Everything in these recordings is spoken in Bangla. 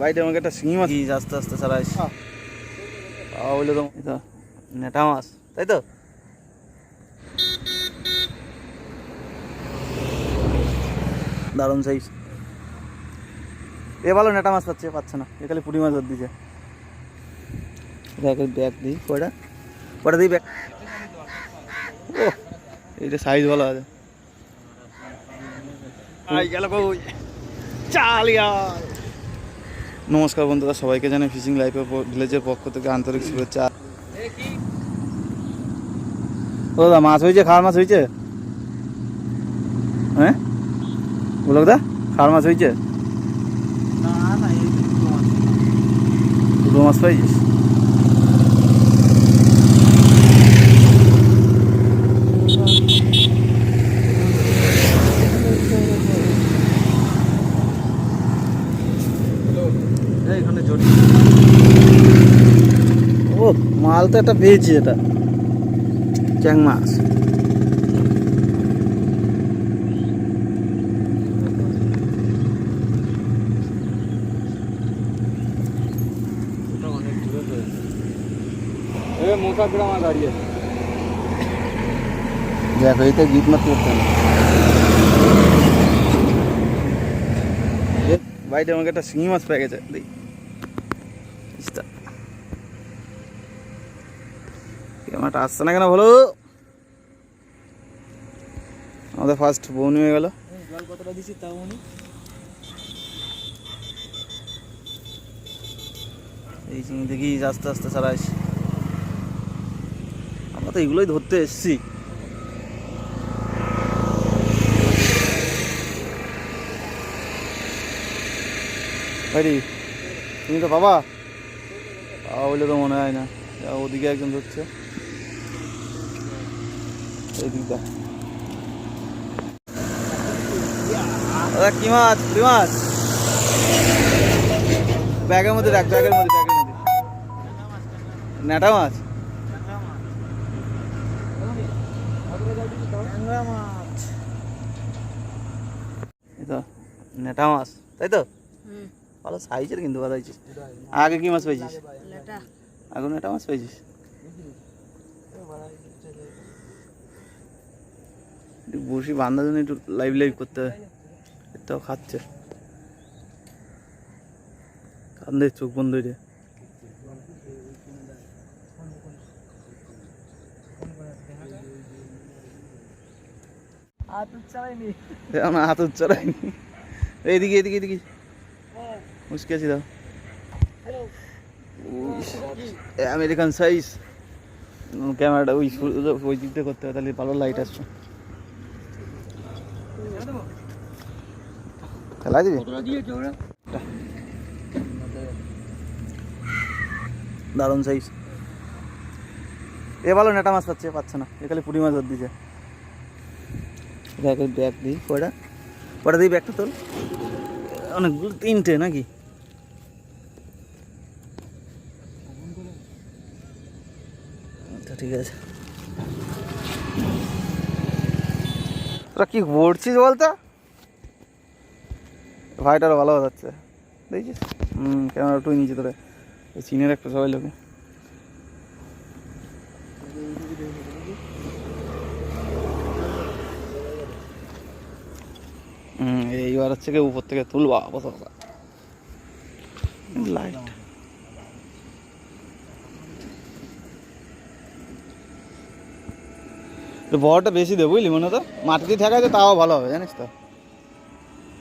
বাইরে আমাকে একটা শিঙি মাছ আস্তে আস্তে চালাইস। বললে তো নেটা মাছ তাই তো? দারুণ সাইজ এ ভালো নেটা মাছ পাচ্ছে পাচ্ছে না। এ খালি পুঁটি মাছ ধর দিছে। ব্যাগ দিই কয়টা? কয়টা দিই ব্যাগ ও এইটা সাইজ ভালো আছে। আই গেল কই? চালিয়া নমস্কার বন্ধুরা সবাইকে জানাই ফিশিং লাইফ ভিলেজের পক্ষ থেকে আন্তরিক শুভেচ্ছা। ও দাদা মাছ হয়েছে? খাওয়ার মাছ হয়েছে? হ্যাঁ? বলো দা খাওয়ার মাছ হয়েছে? দুটো মাছ পাইছিস এখানে জড়ি ও মাল তো একটা পেয়েছি এটা। চ্যাং মাছ। দেখো এই তো গিট মারতে পারতে না বাইরে আমাকে একটা শিঙি মাছ পেয়ে গেছে। দেখি। ক্যামেরাটা আসছে না কেন বলো? আমাদের ফার্স্ট বৌনি হয়ে গেল। এই চিংড়ি দেখি আস্তে আস্তে চালাইস আমরা তো এগুলোই ধরতে এসছি। ভাইরি তুমি তো বাবা? বাবা বলে তো মনে হয় না। ওদিকে একজন ধরছে। এই দিকটা দাদা কি মাছ? পুরি মাছ? ব্যাগের মধ্যে রাখ ব্যাগের মধ্যে ব্যাগের মধ্যে। নেটা মাছ? মাছ। এই তো নেটা মাছ তাই তো? ভালো সাইজের কিন্তু কথা হয়েছিস আগে কি মাছ পেয়েছিস আগে নেটা মাছ পেয়েছিস একটু বসি বান্ধার জন্য একটু লাইভ লাইভ করতে হয়। তাও খাচ্ছে। কান্দে চোখ বন্ধ হয়ে। হাত উচ্চারায়নি এইদিকে এদিকে এদিকে মুসকে আছি দাও। আমেরিকান সাইজ ক্যামেরাটা ওই ওই দিক দিয়ে করতে হবে তাহলে ভালো লাইট আসছে খেলা দিবি? দারুণ সাইজ এ ভালো নেটা মাছ পাচ্ছে পাচ্ছে না। এ খালি পুঁটি মাছ ধর দিছে। ব্যাগ দিই কয়টা? কয়টা দিই ব্যাগটা তোল অনেকগুলো তিনটে নাকি? আচ্ছা ঠিক আছে। তোরা কি করছিস বলতো? ভাইটারও ভালো যাচ্ছে। দেখছিস হুম, ক্যামেরা একটু নিচে তোরে চিনের একটা সবাই লোকে। হুম এইবার হচ্ছে কি উপর থেকে তুলবা পতাকা লাইট বড়টা বেশি দে, বুঝলি মনে তো? মাটিতে ঠেকাতে তাও ভালো হবে, জানিস তো?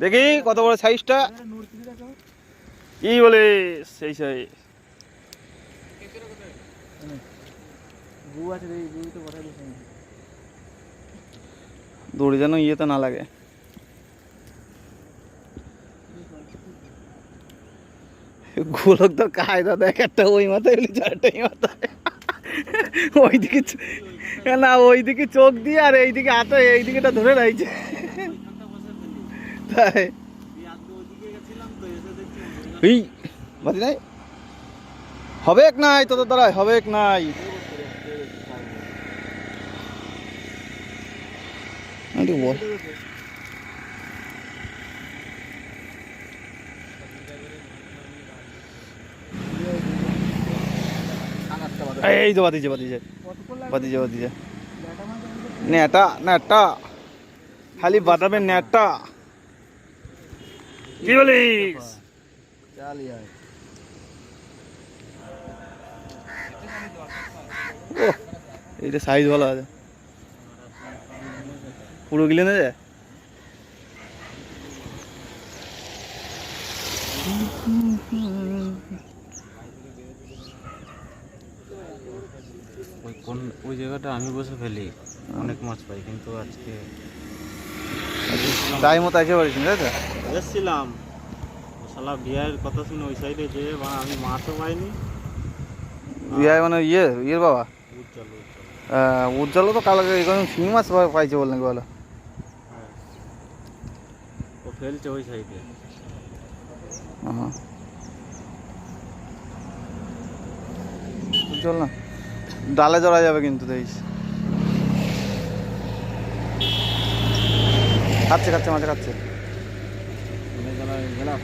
দেখি কত বড় সাইজটা কি বলে সেই সাইজ দড়ি যেন ইয়েতে না লাগে। গোলক তো কায়দা দেখ, একটা ওই মাথায় চারটা এই মাথায়। ওইদিকে না, ওইদিকে চোখ দিয়ে আর এইদিকে হাতে, এইদিকেটা ধরে রাখছে। তাই এই। বাদি নাই? হবে এক নাই তোদের দ্বারাই হবে এক নাই বল। এই যে বাতিছে বাতিছে বাতিছে বাতিছে নেটা নেটা। খালি বাদামের নেটা। কি বলিস এইটা সাইজ ভালো আছে। পুরো গিলে না যায়? ওই কোন ওই জায়গাটা আমি বসে ফেলি। অনেক মাছ পাই কিন্তু আজকে টাইম মতো এসে পারিস না তাই তো? এসেছিলাম শালা বিয়ের কথা শুনে ওই সাইডে যে মানে আমি মাছও পাইনি ইয়ে মানে ইয়ে ইয়ের বাবা? উজ্জ্বল উজ্জ্বল। উজ্জ্বলও তো কালকে এখানে শিঙি মাছ পাইছে বল নাকি বলো? হ্যাঁ। ও ফেলছে ওই সাইডে হ্যাঁ। উজ্জ্বল না? ডালে জড়া যাবে কিন্তু দেখিস। খাচ্ছে খাচ্ছে মাছ খাচ্ছে। গেলাম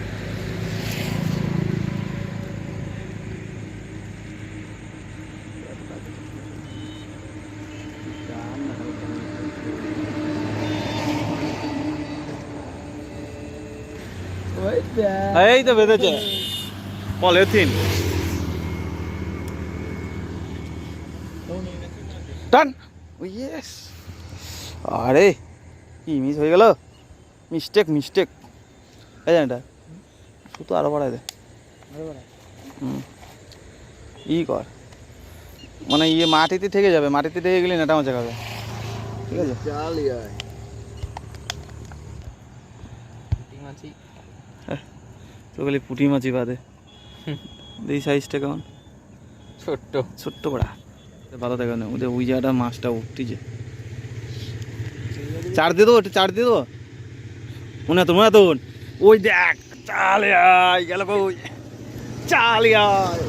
এই তো বেঁধেছে। পলিথিন টান ইয়েস আরে কি মিস হয়ে গেল? মিস্টেক মিস্টেক এই এটা শুধু আরও বাড়াই দে। হুম। ই কর। মানে ইয়ে মাটিতে থেকে যাবে মাটিতে থেকে গেলে নেটা মাছ খাবে। ঠিক আছে? আয় তো খালি পুঁটি মাছই বাদে। এই সাইজটা কেমন? ছোট্ট। ছোট্ট বড়া। ভালো থাকে না ওদের ওই জায়গাটা মাছটা উঠতেছে চার দিয়ে দেবো একটু চার দিয়ে দেবো? মনে তো মনে তো ওই দেখ চালে আয় গেল কই চালে আয়।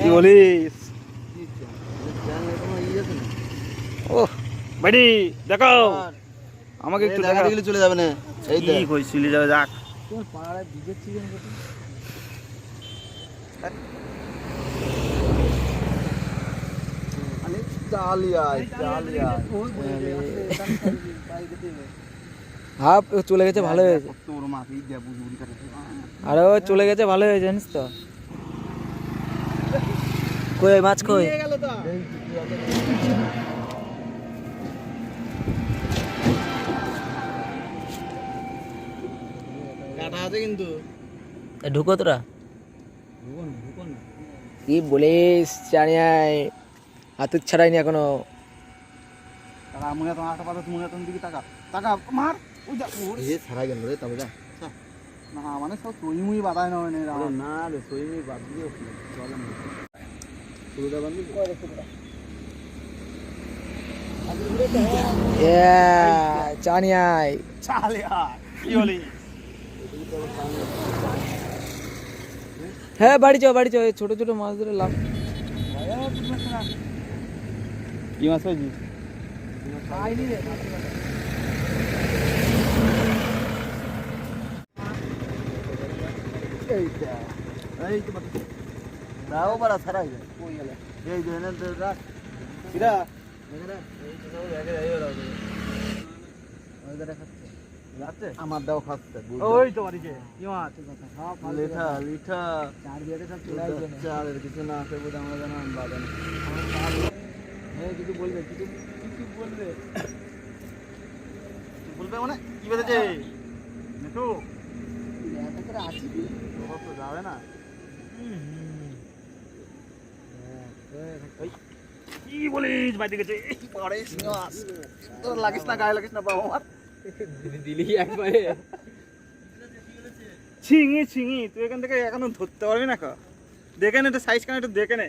কি বলিস ও বাড়ি দেখো। আমাকে একটু দেখা গেলে চলে যাবে না। এই চলে যাবে যাক। তোমার পাড়ায় চিকেন চালিয়ে আয় হাফ চলে গেছে ভালো হয়েছে। আরে চলে গেছে ভালো হয়েছে জানিস তো। কই মাছ কই? কিন্তু। ঢুকো তোরা। কি বলিস জানি হাতুর ছাড়াইনি এখনও তারা মনে তো আটা পাতা মনে তো দিকে টাকা টাকা মার ওই যা ওরে, এই ছাড়া গেল রে তবে যা। না মানে সব তুই বাদায় না মানে না রে সই বাদ দিও চলে না। শুরুটা বান্ধি জানি আয়। চালে আয় কি বলি? হ্যাঁ বাড়ি যাও বাড়ি যাও ছোট ছোট মাছ ধরে লাভ কি মাছ পাইছি এইটা এই তো বাদ দাও বড় ছাড়া যায় কই গেল এই যে না তো রাখ কিরা আমার দাও খাচ্ছে ওই তো বাড়িতে। কি মাছ? লিঠা লিঠা। চার বিয়াতে সব চালের কিছু না আছে বোধ আমরা জানা বাদাম কিছু বলবে কিছু কিছু বলবে। বলবে মানে? কি বেঁধেছে? নেটু আছি তো যাবে না। কি বলিস বাইরে গেছে? পরে তোর লাগিস না গায়ে লাগিস না বাবা আমার দিলি একবারে। ছিঙি ছিঙি তুই এখান থেকে এখনও ধরতে পারবি না কা? দেখে নে এটা সাইজ কেন একটু দেখে নে।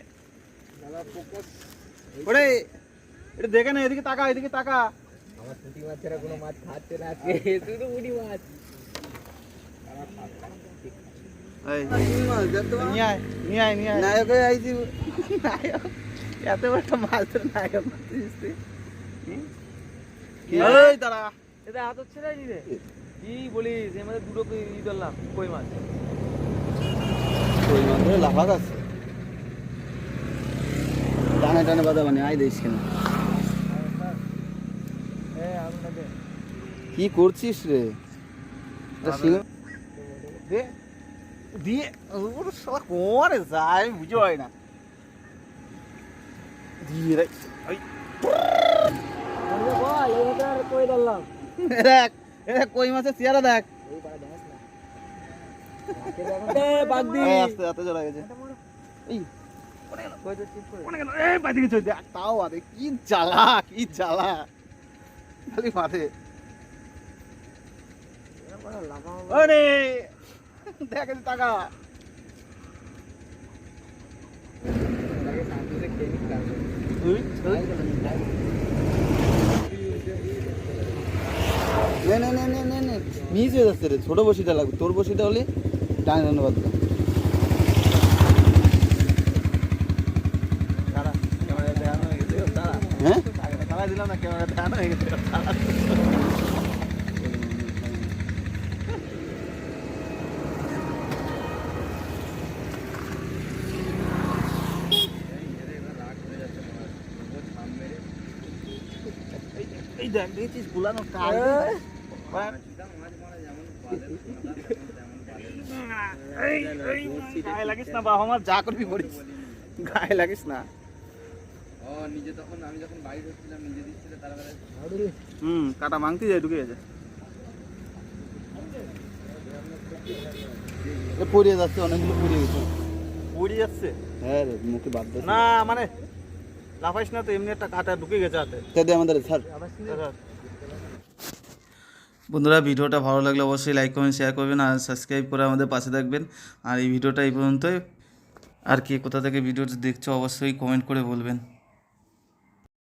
ওরে এটা দেখে নে এদিকে তাকা এদিকে তাকা। আমার পুঁটি মাছ ছাড়া কোনো মাছ খাচ্ছে না আজকে শুধু পুঁটি মাছ। নায়ক হয়ে আইছি নায়ক এত বড় মাছ নায়ক এই দাঁড়া। এটা হাত হচ্ছে না রে কি বলিস এর মধ্যে দুটো কই ই ধরলাম কই মাছ? ওই মাছ? লাফা যাচ্ছে টানে টানে বাধা মানে আই দিস কেন? কি করছিস রে? দিয়ে ওর যায় না। দিয়ে দেখ কই মাছের চেহারা দেখ। আস্তে আস্তে জড়া গেছে। এই। হয়ে যাচ্ছে রে। ছোট বসিটা লাগবে। তোর বসিটা হলে টানে টানে বাঁধবে দাঁড়া ক্যামেরা দেখানো হয়ে গেছে দাঁড়া হ্যাঁ? দিলাম না ক্যামেরা দেখানো হয়ে? গেছে এই দেখ দেখছিস বুলানো কাজ গায়ে লাগিস না বাবা আমার যা করবি করিস। গায়ে লাগিস না। হুম কাটা মাংতি যায় ঢুকে গেছে। এ পড়িয়ে যাচ্ছে অনেকগুলো পড়িয়ে গেছে। উড়ে যাচ্ছে? হ্যাঁ রে মুখে বাদ না মানে লাফাইস না তো এমনি একটা কাটা ঢুকে গেছে হাতে। তাই আমাদের স্যার। বন্ধুরা ভিডিওটা ভালো লাগলে অবশ্যই লাইক কমেন্ট শেয়ার করবেন আর সাবস্ক্রাইব করে আমাদের পাশে থাকবেন। আর এই ভিডিওটা এই পর্যন্তই। আর কে কোথা থেকে ভিডিওটা দেখছ অবশ্যই কমেন্ট করে বলবেন।